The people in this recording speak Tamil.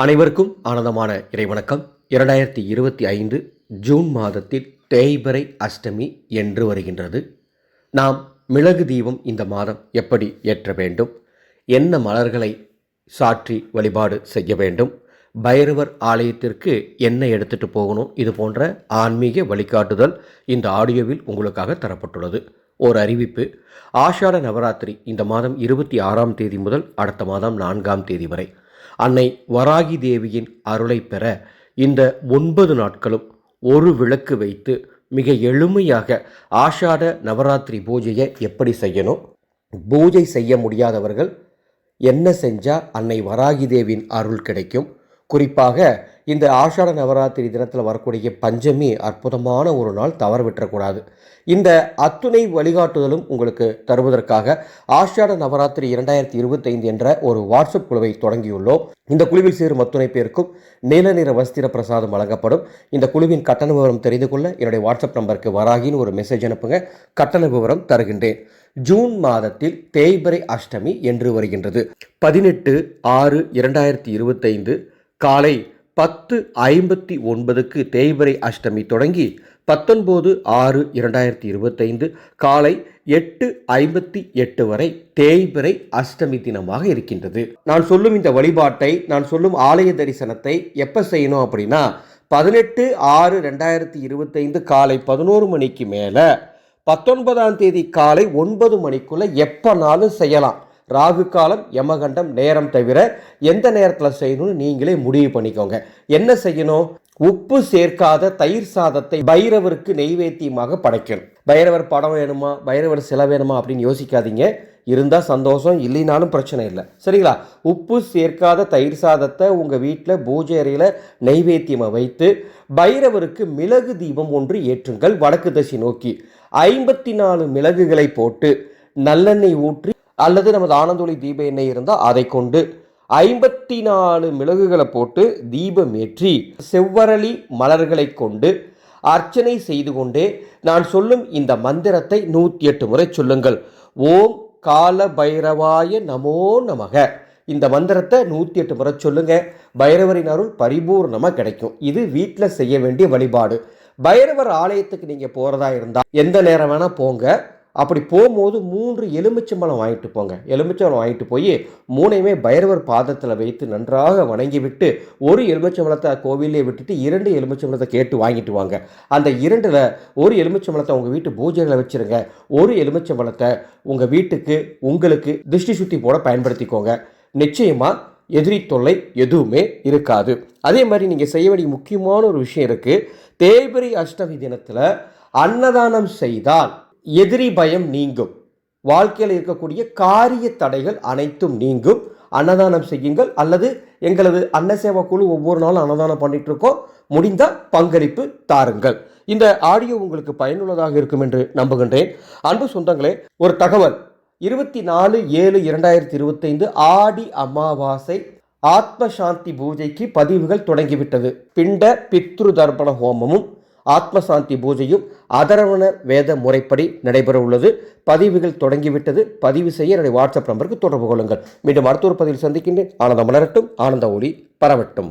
அனைவருக்கும் ஆனந்தமான இறைவணக்கம். இரண்டாயிரத்தி இருபத்தி ஐந்து ஜூன் மாதத்தில் தேய்பிறை அஷ்டமி என்று வருகின்றது. நாம் மிளகு தீபம் இந்த மாதம் எப்படி ஏற்ற வேண்டும்? என்ன மலர்களை சாற்றி வழிபாடு செய்ய வேண்டும்? பைரவர் ஆலயத்திற்கு என்ன எடுத்துட்டு போகணும்? இது போன்ற ஆன்மீக வழிகாட்டுதல் இந்த ஆடியோவில் உங்களுக்காக தரப்பட்டுள்ளது. ஒரு அறிவிப்பு. ஆஷாட நவராத்திரி இந்த மாதம் இருபத்தி ஆறாம் தேதி முதல் அடுத்த மாதம் நான்காம் தேதி வரை. அன்னை வராகி தேவியின் அருளை பெற இந்த ஒன்பது நாட்களும் ஒரு விளக்கு வைத்து மிக எளிமையாக ஆஷாட நவராத்திரி பூஜையை எப்படி செய்யணும்? பூஜை செய்ய முடியாதவர்கள் என்ன செஞ்சால் அன்னை வராகி தேவியின் அருள் கிடைக்கும்? குறிப்பாக இந்த ஆஷாட நவராத்திரி தினத்தில் வரக்கூடிய பஞ்சமி அற்புதமான ஒரு நாள் தவற விட்டுறக்கூடாது இந்த அத்துணை வழிகாட்டுதலும் உங்களுக்கு தருவதற்காக ஆஷாட நவராத்திரி இரண்டாயிரத்தி இருபத்தைந்து என்ற ஒரு வாட்ஸ்அப் குழுவை தொடங்கியுள்ளோம். இந்த குழுவில் சேரும் அத்துணை பேருக்கும் நீல நிற வஸ்திர பிரசாதம் வழங்கப்படும். இந்த குழுவின் கட்டண விவரம் தெரிந்து கொள்ள என்னுடைய வாட்ஸ்அப் நம்பருக்கு வராகின்னு ஒரு மெசேஜ் அனுப்புங்க. கட்டண விவரம் தருகின்றேன். ஜூன் மாதத்தில் தேய்பிரை அஷ்டமி என்று வருகின்றது. பதினெட்டு ஆறு இரண்டாயிரத்தி இருபத்தைந்து காலை பத்து ஐம்பத்தி ஒன்பதுக்கு தேய்பிரை அஷ்டமி தொடங்கி பத்தொன்பது ஆறு இரண்டாயிரத்தி இருபத்தைந்து காலை எட்டு ஐம்பத்தி எட்டு வரை தேய்பிரை அஷ்டமி தினமாக இருக்கின்றது. நான் சொல்லும் இந்த வழிபாட்டை நான் சொல்லும் ஆலய தரிசனத்தை எப்போ செய்யணும் அப்படின்னா பதினெட்டு ஆறு ரெண்டாயிரத்தி இருபத்தைந்து காலை பதினோரு மணிக்கு மேலே பத்தொன்பதாம் தேதி காலை ஒன்பது மணிக்குள்ளே எப்போனாலும் செய்யலாம். ராகு காலம் யமகண்டம் நேரம் தவிர எந்த நேரத்தில் செய்யணும்னு நீங்களே முடிவு பண்ணிக்கோங்க. என்ன செய்யணும்? உப்பு சேர்க்காத தயிர் சாதத்தை பைரவருக்கு நெய்வேத்தியமாக படைக்கணும். பைரவர் படம் வேணுமா? பைரவர் சிலை வேணுமா அப்படின்னு யோசிக்காதீங்க. இருந்தால் சந்தோஷம் இல்லைனாலும் பிரச்சனை இல்லை. சரிங்களா? உப்பு சேர்க்காத தயிர் சாதத்தை உங்கள் வீட்டில் பூஜை அறையில் நெய்வேத்தியமாக வைத்து பைரவருக்கு மிளகு தீபம் ஒன்று ஏற்றுங்கள். வடக்கு திசை நோக்கி ஐம்பத்தி நாலு மிளகுகளை போட்டு நல்லெண்ணெய் ஊற்றி அல்லது நமது ஆனந்தொளி தீப எண்ணெய் இருந்தால் அதை கொண்டு ஐம்பத்தி நாலு மிளகுகளை போட்டு தீபம் ஏற்றி செவ்வரளி மலர்களை கொண்டு அர்ச்சனை செய்து கொண்டே நான் சொல்லும் இந்த மந்திரத்தை நூற்றி எட்டு முறை சொல்லுங்கள். ஓம் கால பைரவாய நமோ நமக. இந்த மந்திரத்தை நூற்றி எட்டு முறை சொல்லுங்க. பைரவரின் அருள் பரிபூர்ணமாக கிடைக்கும். இது வீட்டில் செய்ய வேண்டிய வழிபாடு. பைரவர் ஆலயத்துக்கு நீங்கள் போகிறதா இருந்தால் எந்த நேரம் வேணால் போங்க. அப்படி போகும்போது மூன்று எலுமிச்சம்பழம் வாங்கிட்டு போங்க. எலுமிச்சம்பழம் வாங்கிட்டு போய் மூணையுமே பைரவர் பாதத்தில் வைத்து நன்றாக வணங்கி விட்டு ஒரு எலுமிச்சம்பழத்தை கோவிலே விட்டுட்டு இரண்டு எலுமிச்சம்பழத்தை கேட்டு வாங்கிட்டு வாங்க. அந்த இரண்டில் ஒரு எலுமிச்சம்பழத்தை உங்கள் வீட்டு பூஜைகளை வச்சுருங்க. ஒரு எலுமிச்சம்பழத்தை உங்கள் வீட்டுக்கு உங்களுக்கு திருஷ்டி சுத்தி போட பயன்படுத்திக்கோங்க. நிச்சயமாக எதிரி தொல்லை எதுவுமே இருக்காது. அதே மாதிரி நீங்கள் செய்ய வேண்டிய முக்கியமான ஒரு விஷயம் இருக்குது தேய்பிரி அஷ்டமி தினத்தில் அன்னதானம் செய்தால் எதிரி பயம் நீங்கும். வாழ்க்கையில் இருக்கக்கூடிய காரிய தடைகள் அனைத்தும் நீங்கும். அன்னதானம் செய்யுங்கள் அல்லது எங்களது அன்னசேவா குழு ஒவ்வொரு நாளும் அன்னதானம் பண்ணிட்டு இருக்கோம் முடிந்தால் பங்களிப்பு தாருங்கள். இந்த ஆடியோ உங்களுக்கு பயனுள்ளதாக இருக்கும் என்று நம்புகின்றேன். அன்பு சொந்தங்களே ஒரு தகவல். இருபத்தி நாலு ஏழு இரண்டாயிரத்தி இருபத்தைந்து ஆடி அமாவாசை ஆத்ம சாந்தி பூஜைக்கு பதிவுகள் தொடங்கிவிட்டது. பிண்ட பித்ரு தர்ப்பண ஹோமமும் ஆத்மசாந்தி பூஜையும் அதரவண வேத முறைப்படி நடைபெற உள்ளது. பதிவுகள் தொடங்கிவிட்டது. பதிவு செய்ய என்னுடைய வாட்ஸ்அப் நம்பருக்கு தொடர்பு கொள்ளுங்கள். மீண்டும் அடுத்த ஒரு பதிவில் சந்திக்கின்றேன். ஆனந்தம் மலரட்டும். ஆனந்த ஒளி பரவட்டும்.